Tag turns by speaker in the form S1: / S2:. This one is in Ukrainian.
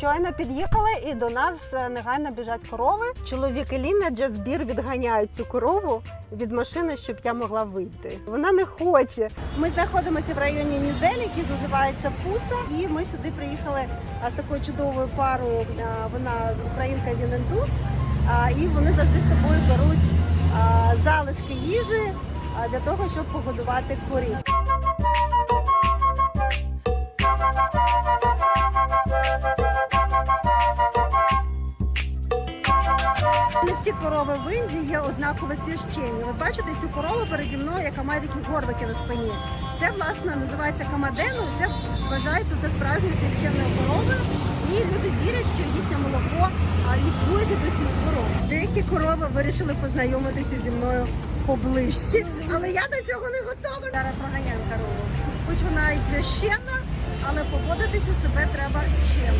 S1: щойно під'їхали, і до нас е, негайно біжать корови. Чоловік Еліна Джазбір відганяють цю корову від машини, щоб я могла вийти. Вона не хоче. Ми знаходимося в районі Нізелі, який називається Пуса, і ми сюди приїхали з такою чудовою парою. Вона українка, він індус. І вони завжди з собою беруть залишки їжі для того, щоб погодувати корів. Не всі корови в Індії є однаково священні. Ви бачите цю корову переді мною, яка має такі горбики на спині. Це власне називається камадену. Це вважається за справжньою священною коровою. І люди вірять, що їхнє молоко лікує від усіх хвороб. Деякі корови вирішили познайомитися зі мною поближче, але я до цього не готова. Зараз проганяю корову. Хоч вона і священна, але поводитися себе треба чемно.